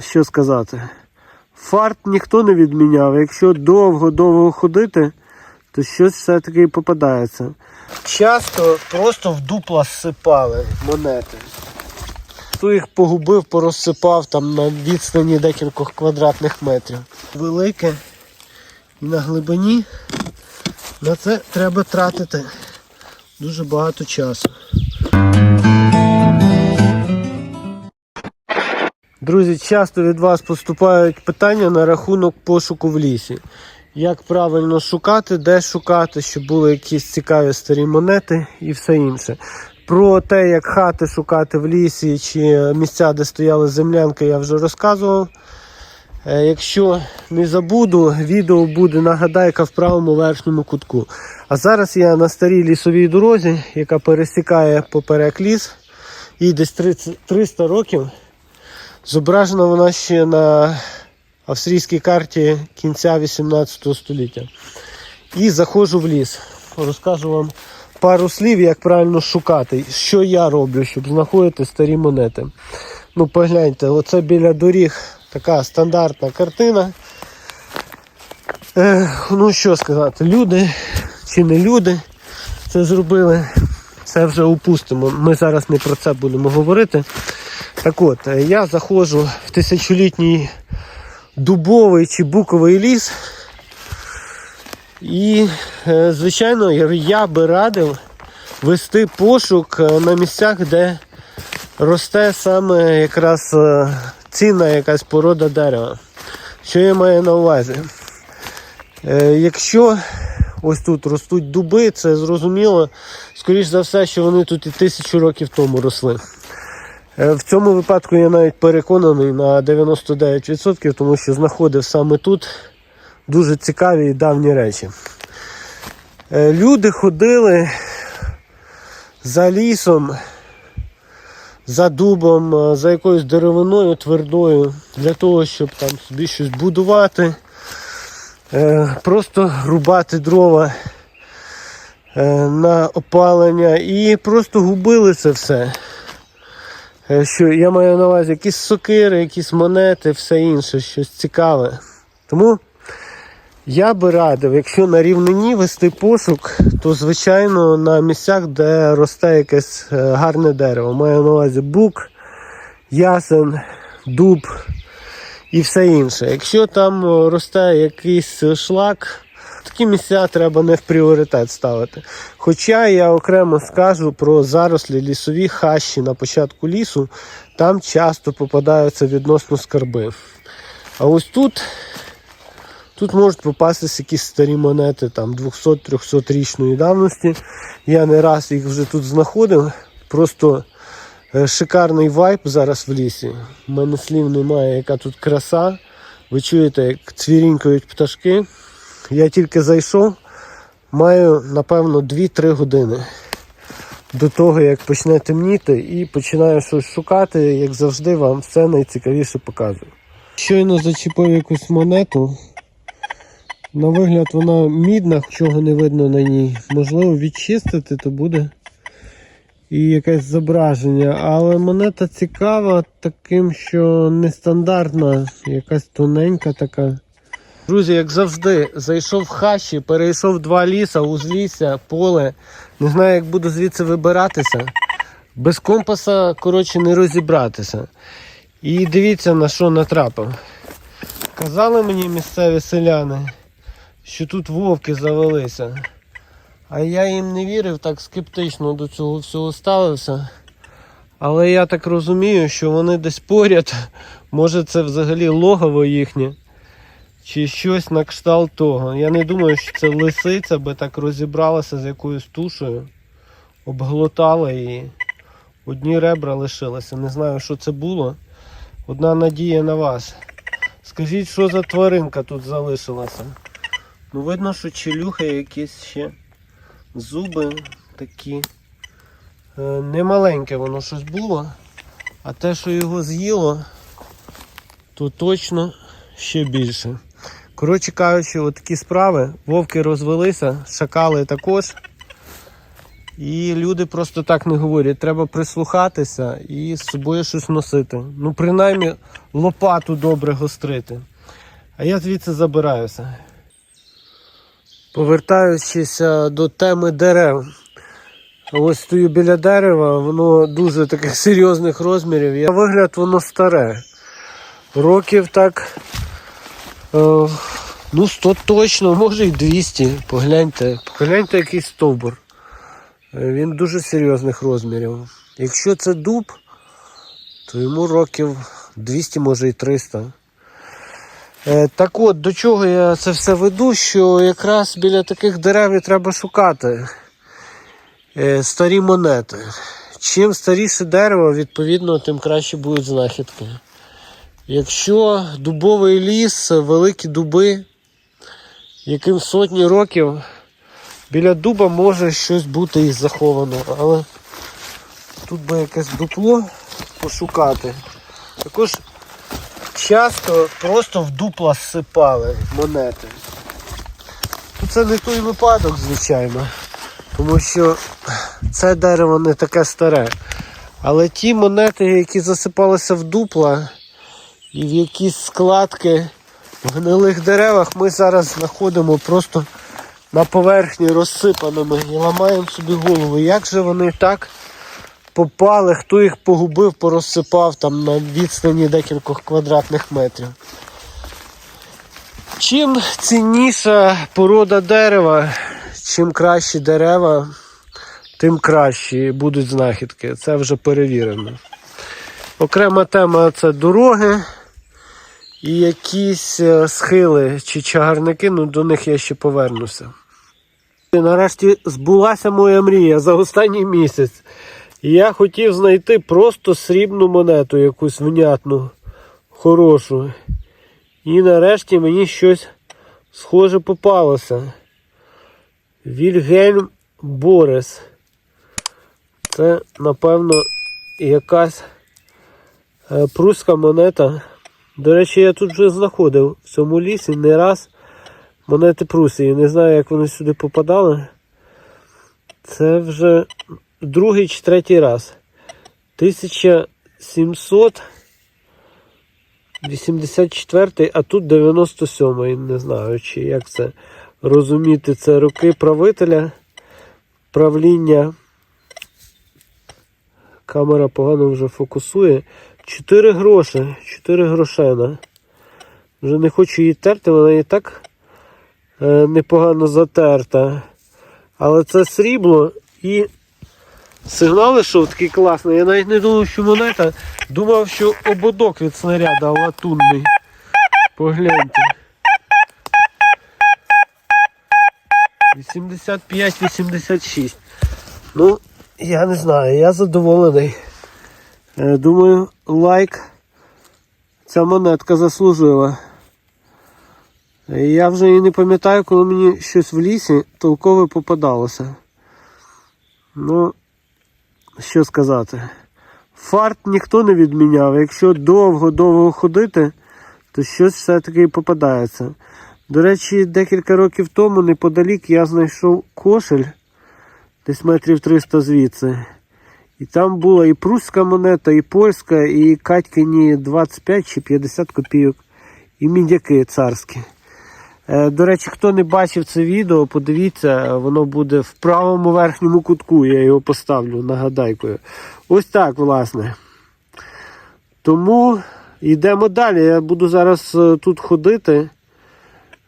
що сказати. Фарт ніхто не відміняв. Якщо довго-довго ходити, то щось все-таки попадається. Часто просто в дупла зсипали монети. Хто їх погубив, порозсипав там на відстані декількох квадратних метрів. Велике і на глибині на це треба тратити дуже багато часу. Друзі, часто від вас поступають питання на рахунок пошуку в лісі. Як правильно шукати, де шукати, щоб були якісь цікаві старі монети і все інше. Про те, як хати шукати в лісі чи місця, де стояли землянки, я вже розказував. Е, Якщо не забуду, відео буде нагадайка в правому верхньому кутку. А зараз я на старій лісовій дорозі, яка пересікає поперек ліс, їй десь 30 300 років. Зображена вона ще на австрійській карті кінця 18 століття. І заходжу в ліс. Розкажу вам пару слів, як правильно шукати, що я роблю, щоб знаходити старі монети. Ну, погляньте, оце біля доріг така стандартна картина. Е, ну, що сказати, люди чи не люди це зробили. Це вже упустимо. Ми зараз не про це будемо говорити. Так от, е, я заходжу в тисячолітній дубовий чи буковий ліс. І, е, звичайно, я- би радив вести пошук е, на місцях, де росте саме якраз цінна якась порода дерева. Що я маю на увазі? Якщо ось тут ростуть дуби, це зрозуміло, скоріш за все, що вони тут і тисячу років тому росли. Е, В цьому випадку я навіть переконаний на 99%, тому що знаходив саме тут дуже цікаві і давні речі. Е, Люди ходили за лісом, за дубом, е, за якоюсь деревиною твердою, для того, щоб там собі щось будувати, просто рубати дрова на опалення і просто губили це все. Е, Що я маю на увазі якісь сокири, якісь монети, все інше, щось цікаве. Тому я би радив, якщо на рівнині вести пошук, то звичайно на місцях, де росте якесь е, гарне дерево. Маю на увазі бук, ясен, дуб і все інше. Якщо там е, росте якийсь шлак, такі місця треба не в пріоритет ставити. Хоча я окремо скажу про зарослі лісові хащі на початку лісу, там часто попадаються відносно скарби. А ось тут Тут можуть попастися якісь старі монети там 200-300 річної давності. Я не раз їх вже тут знаходив. Просто е, шикарний вайб зараз в лісі. У мене слів немає, яка тут краса. Ви чуєте, як цвірінькають пташки. Я тільки зайшов, маю, напевно, 2-3 години до того, як почне темніти, і починаю щось шукати, як завжди, вам все найцікавіше показую. Щойно зачепив якусь монету. На вигляд вона мідна, чого не видно на ній. Можливо, відчистити, то буде і якесь зображення. Але монета цікава таким, що нестандартна, якась тоненька така. Друзі, як завжди, зайшов в хащі, перейшов два ліса, узлісся, поле. Не знаю, як буду звідси вибиратися. Без компаса, коротше, не розібратися. І дивіться, на що натрапив. Казали мені місцеві селяни що тут вовки завелися. А я їм не вірив, так скептично до цього всього ставився. Але я так розумію, що вони десь поряд, може це взагалі логово їхнє, чи щось на кшталт того. Я не думаю, що це лисиця би так розібралася з якоюсь тушею, обглотала її. Одні ребра лишилися. Не знаю, що це було. Одна надія на вас. Скажіть, що за тваринка тут залишилася? Ну, видно, що челюха якісь ще зуби такі. Е, немаленьке воно щось було. А те, що його з'їло, то точно ще більше. Коротше кажучи, от такі справи. Вовки розвелися, шакали також. І люди просто так не говорять. Треба прислухатися і з собою щось носити. Ну, принаймні, лопату добре гострити. А я звідси забираюся. Повертаючись до теми дерев. Ось стою біля дерева, воно дуже таких серйозних розмірів. Я вигляд воно старе. Років так. Е, ну, 100 точно, може і 200. Погляньте, погляньте який стовбур. Е, Він дуже серйозних розмірів. Якщо це дуб, то йому років 200, може і 300. Е, Так от, до чого я це все веду, що якраз біля таких дерев треба шукати старі монети. Чим старіше дерево, відповідно, тим краще будуть знахідки. Якщо дубовий ліс, великі дуби, яким сотні років, біля дуба може щось бути і заховано, але тут би якесь дупло пошукати. Також часто просто в дупла зсипали монети. Ну, Це не той випадок, звичайно, тому що це дерево не таке старе. Але ті монети, які засипалися в дупла і в якісь складки в гнилих деревах, ми зараз знаходимо просто на поверхні розсипаними і ламаємо собі голову. Як же вони так попали, хто їх погубив, порозсипав там на відстані декількох квадратних метрів. Чим цінніша порода дерева, чим кращі дерева, тим кращі будуть знахідки. Це вже перевірено. Окрема тема це дороги і якісь е, схили чи чагарники, ну до них я ще повернуся. І нарешті збулася моя мрія за останній місяць. Я хотів знайти просто срібну монету, якусь внятну, хорошу. І нарешті мені щось схоже попалося. Вільгельм Борес. Це, напевно, якась е, пруська монета. До речі, я тут вже знаходив в цьому лісі не раз монети Прусії. Не знаю, як вони сюди попадали. Це вже другий чи третій раз. 1784, а тут 97 Не знаю, чи як це розуміти. Це роки правителя, правління. Камера погано вже фокусує. 4 гроші, 4 грошена. Вже не хочу її терти, вона і так е, непогано затерта. Але це срібло і сигнал ішов такий класний. Я навіть не думав, що монета. Думав, що ободок від снаряда латунний. Погляньте. 85-86. Ну, я не знаю, я задоволений. Е, Думаю, лайк ця монетка заслужила. Я вже і не пам'ятаю, коли мені щось в лісі толкове попадалося. Ну, що сказати. Фарт ніхто не відміняв. Якщо довго-довго ходити, то щось все-таки попадається. До речі, декілька років тому неподалік я знайшов кошель, десь метрів 300 звідси. І там була і прусська монета, і польська, і Катькині 25 чи 50 копійок, і мідяки царські. Е, До речі, хто не бачив це відео, подивіться, воно буде в правому верхньому кутку, я його поставлю нагадайкою. Ось так, власне. Тому йдемо далі. Я буду зараз е, тут ходити.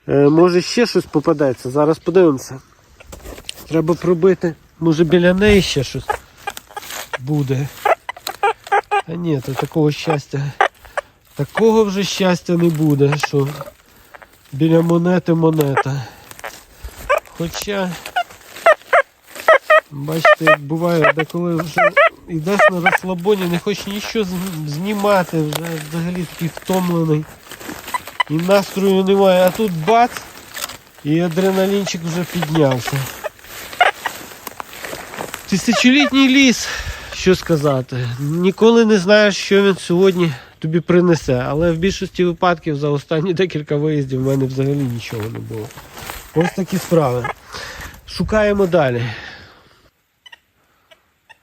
Е, Може ще щось попадеться. Зараз подивимося. Треба пробити. Може біля неї ще щось буде. А ні, то такого щастя. Такого вже щастя не буде, що біля монети монета. Хоча, бачите, як буває, деколи вже йдеш на розслабоні, не хочеш нічого знімати, вже взагалі такий втомлений. І настрою немає, а тут бац, і адреналінчик вже піднявся. Тисячолітній ліс, що сказати. Ніколи не знаєш, що він сьогодні тобі принесе. Але в більшості випадків за останні декілька виїздів в мене взагалі нічого не було. Ось такі справи. Шукаємо далі.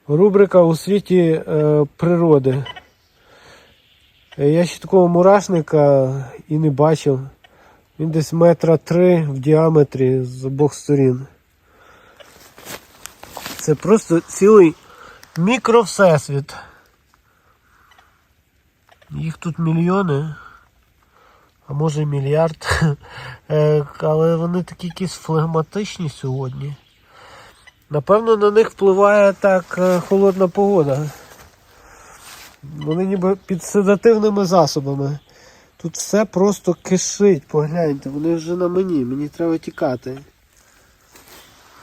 Рубрика у світі е, природи. Я ще такого мурашника і не бачив. Він десь метра три в діаметрі з обох сторін. Це просто цілий мікровсесвіт. Їх тут мільйони, а може й мільярд. Е, Але вони такі якісь флегматичні сьогодні. Напевно, на них впливає так е, холодна погода. Вони ніби під седативними засобами. Тут все просто кишить, погляньте, вони вже на мені, мені треба тікати.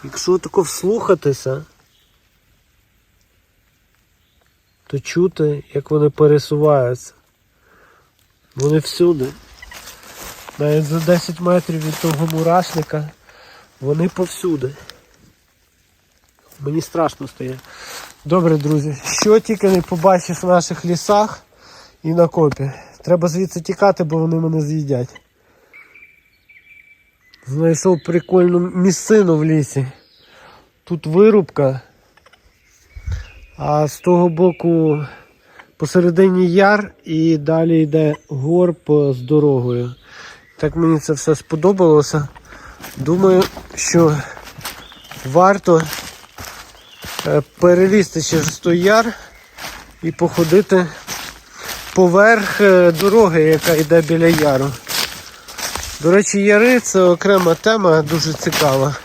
Якщо тако вслухатися, то чути, як вони пересуваються. Вони всюди. Навіть за 10 метрів від того мурашника вони повсюди. Мені страшно стає. Добре, друзі, що тільки не побачиш в наших лісах і на копі. Треба звідси тікати, бо вони мене з'їдять. Знайшов прикольну місцину в лісі. Тут вирубка, а з того боку посередині яр і далі йде горб з дорогою. Так мені це все сподобалося. Думаю, що варто е, перелізти через той яр і походити поверх е, дороги, яка йде біля яру. До речі, яри це окрема тема, дуже цікава.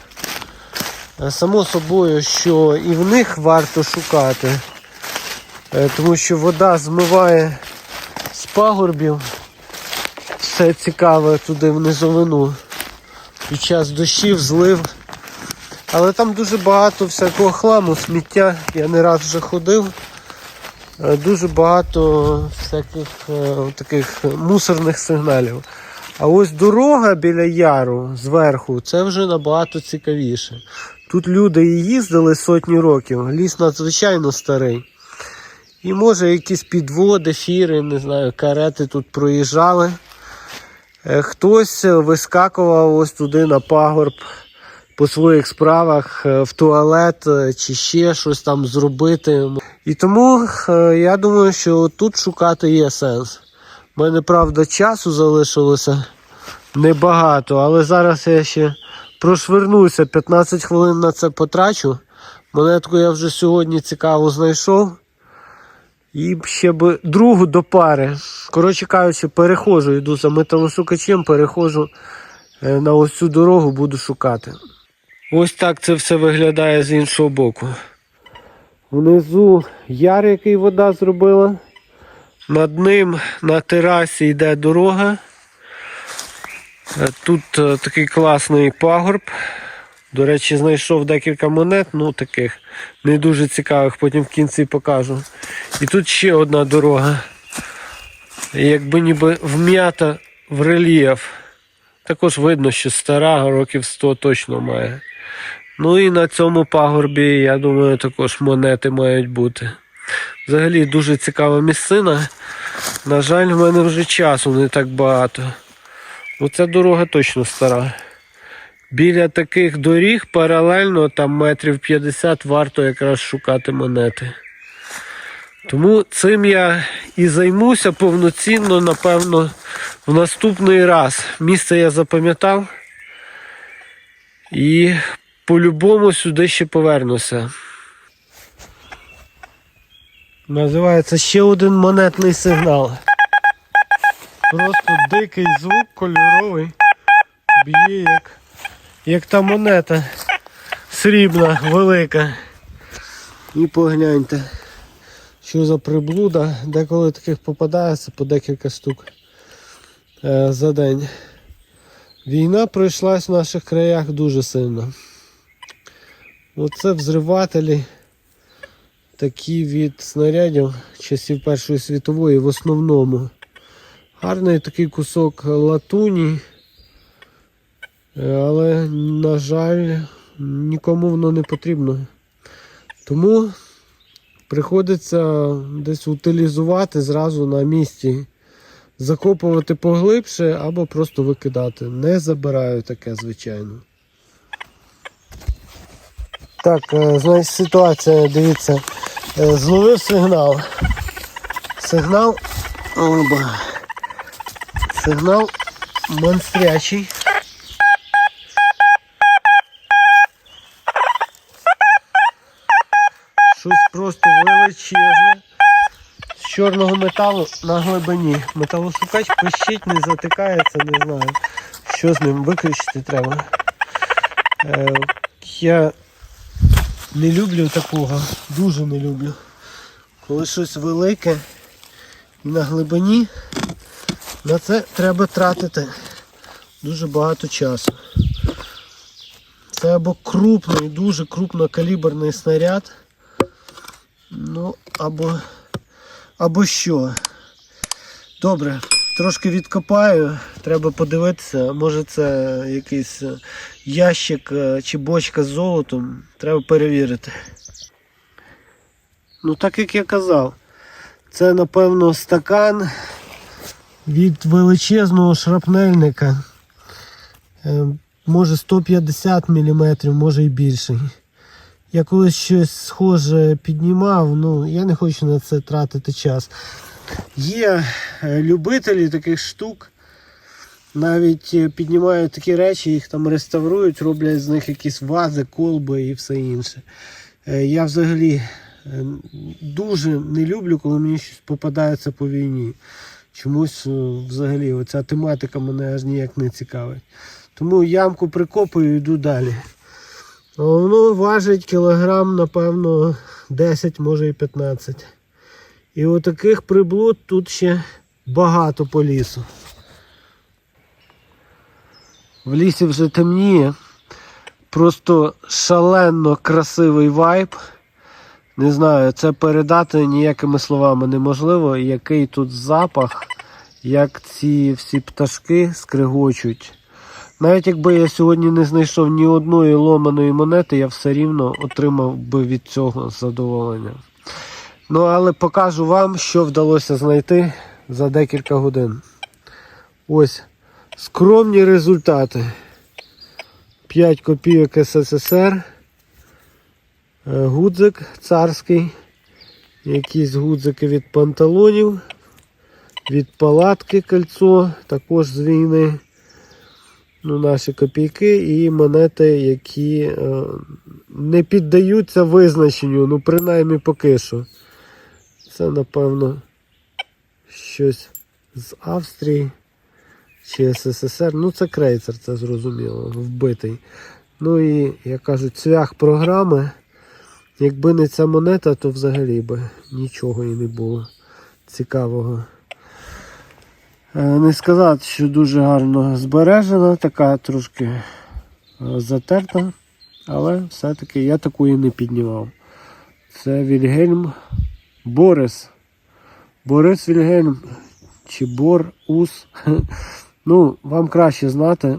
Е, Само собою, що і в них варто шукати, е, тому що вода змиває з пагорбів все цікаве туди в низовину. Під час дощів, злив. Але там дуже багато всякого хламу, сміття. Я не раз вже ходив. Е, Дуже багато всяких таких мусорних сигналів. А ось дорога біля яру зверху, це вже набагато цікавіше. Тут люди і їздили сотні років, ліс надзвичайно старий. І може якісь підводи, фіри, не знаю, карети тут проїжджали. Е, Хтось вискакував ось туди на пагорб по своїх справах е, в туалет е, чи ще щось там зробити. І тому я думаю, що тут шукати є сенс. У мене, правда, часу залишилося небагато, але зараз я ще прошвернуся, 15 хвилин на це потрачу. Монетку я вже сьогодні цікаво знайшов. І ще би другу до пари. Коротше кажучи, перехожу, йду за металошукачем, перехожу е, на ось цю дорогу, буду шукати. Ось так це все виглядає з іншого боку. Внизу яр, який вода зробила. Над ним на терасі йде дорога. Е, Тут е, такий класний пагорб. До речі, знайшов декілька монет, ну таких не дуже цікавих, потім в кінці покажу. І тут ще одна дорога. Якби ніби вм'ята в рельєф. Також видно, що стара, років 100 точно має. Ну і на цьому пагорбі, я думаю, також монети мають бути. Взагалі дуже цікава місцина. На жаль, в мене вже часу не так багато. Оця дорога точно стара. Біля таких доріг паралельно там метрів 50 варто якраз шукати монети. Тому цим я і займуся повноцінно, напевно, в наступний раз. Місце я запам'ятав. І по-любому сюди ще повернуся. Називається ще один монетний сигнал. Просто дикий звук кольоровий. Б'є як, як та монета срібна, велика. І погляньте, що за приблуда. Деколи таких попадається по декілька штук е, за день. Війна пройшлась в наших краях дуже сильно. Оце взривателі такі від снарядів часів Першої світової в основному. Гарний такий кусок латуні, але, на жаль, нікому воно не потрібно. Тому приходиться десь утилізувати зразу на місці, закопувати поглибше або просто викидати. Не забираю таке, звичайно. Так, е, значить ситуація, дивіться. Е, Зловив сигнал. Сигнал. Оба. Сигнал монстрячий. Щось просто величезне. З чорного металу на глибині. Металошукач пищить, не затикається, не знаю. Що з ним виключити треба. Е, я не люблю такого, дуже не люблю. Коли щось велике на глибині, на це треба тратити дуже багато часу. Це або крупний, дуже крупнокаліберний снаряд. Ну, або, або що. Добре, трошки відкопаю, треба подивитися, може це якийсь е, ящик е, чи бочка з золотом. Треба перевірити. Ну, так як я казав, це напевно стакан від величезного шрапнельника. Е, Може 150 мм, може і більше. Я колись щось схоже піднімав, ну я не хочу на це тратити час. Є е, любителі таких штук, навіть е, піднімають такі речі, їх там реставрують, роблять з них якісь вази, колби і все інше. Е, Я взагалі дуже не люблю, коли мені щось попадається по війні. Чомусь взагалі оця тематика мене аж ніяк не цікавить. Тому ямку прикопую і йду далі. Воно важить кілограм, напевно, 10, може і 15. І отаких приблуд тут ще багато по лісу. В лісі вже темніє. Просто шалено красивий вайб. Не знаю, це передати ніякими словами неможливо, який тут запах, як ці всі пташки скригочуть. Навіть якби я сьогодні не знайшов ні одної ломаної монети, я все рівно отримав би від цього задоволення. Ну, але покажу вам, що вдалося знайти за декілька годин. Ось скромні результати. 5 копійок СССР. Е, Гудзик царський. Якісь гудзики від панталонів, від палатки кольцо, також з війни. Ну, наші копійки і монети, які е, не піддаються визначенню, ну принаймні поки що. Це, напевно, щось з Австрії чи СССР. Ну, це крейцер, це зрозуміло, вбитий. Ну і, як кажуть, цвях програми. Якби не ця монета, то взагалі би нічого і не було цікавого. Е, Не сказати, що дуже гарно збережена, така трошки е, затерта, але все-таки я такої не піднімав. Це Вільгельм Борис. Борис Вільгельм чи Бор Ус. Ну, вам краще знати.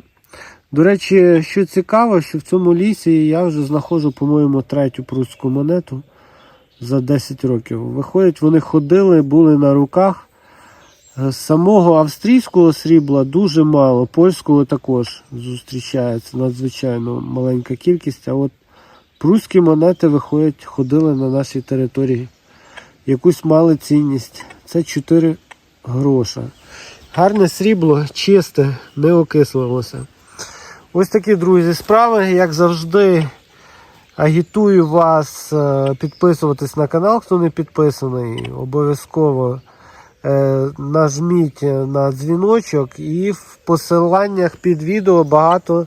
До речі, що цікаво, що в цьому лісі я вже знаходжу, по-моєму, третю прусську монету за 10 років. Виходить, вони ходили, були на руках. Самого австрійського срібла дуже мало, польського також зустрічається надзвичайно маленька кількість. А от прусські монети виходять, ходили на нашій території. Якусь мали цінність. Це 4 гроша. Гарне срібло, чисте, не окислилося. Ось такі, друзі, справи. Як завжди, агітую вас е, підписуватись на канал, хто не підписаний. Обов'язково е, нажміть на дзвіночок і в посиланнях під відео багато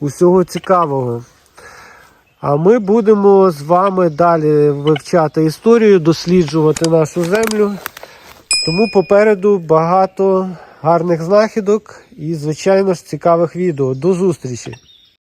усього цікавого. А ми будемо з вами далі вивчати історію, досліджувати нашу землю. Тому попереду багато гарних знахідок і, звичайно ж, цікавих відео. До зустрічі!